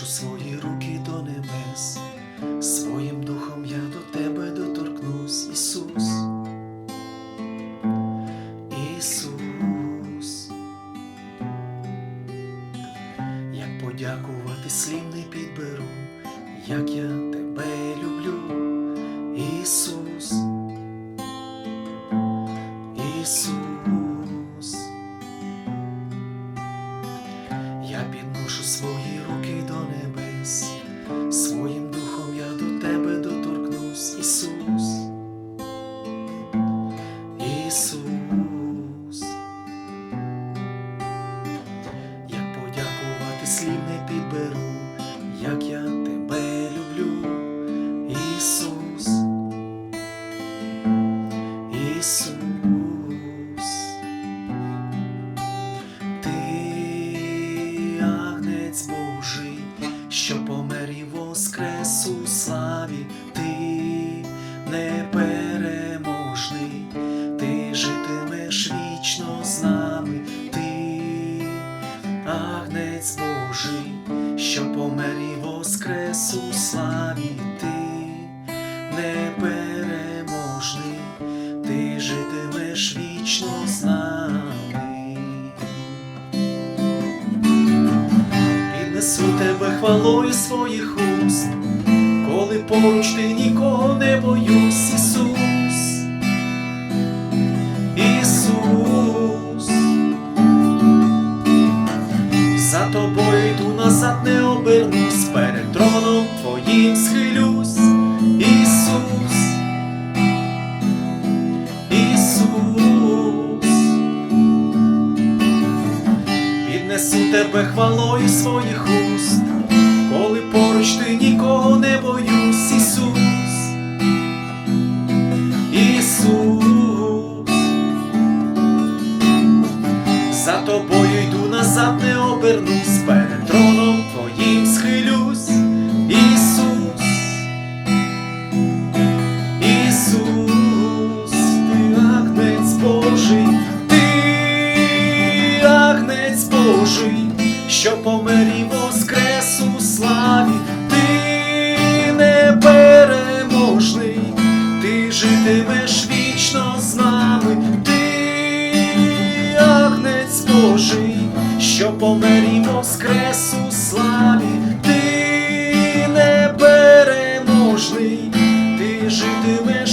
підношу свої руки до небес, своїм духом я до тебе доторкнусь, Ісус. Ісус. Як подякувати слів не підберу, як я тебе люблю, Ісус. Ісус. Я підношу свої слів не підберу, як я тебе люблю, Ісус. Ісус. Ти агнець Божий, що помер і воскрес у славі, ти непереможний, Божий, що помер і воскрес у славі, ти непереможний, ти житимеш вічно з нами. Піднесу тебе хвалою своїх уст, коли поруч ти нікого не боюсь, Ісус. Тобою йду назад, не обернусь, перед троном твоїм схилюсь, Ісус. Ісус. Піднесу тебе хвалою своїх уст, коли поруч ти нікого не боюсь, Ісус. Ісус. За тобою йду назад, не обернусь, Божий, що помер і воскрес у славі, ти непереможний, ти житимеш вічно з нами, ти агнець Божий, що помер і воскрес у славі, ти непереможний, ти житимеш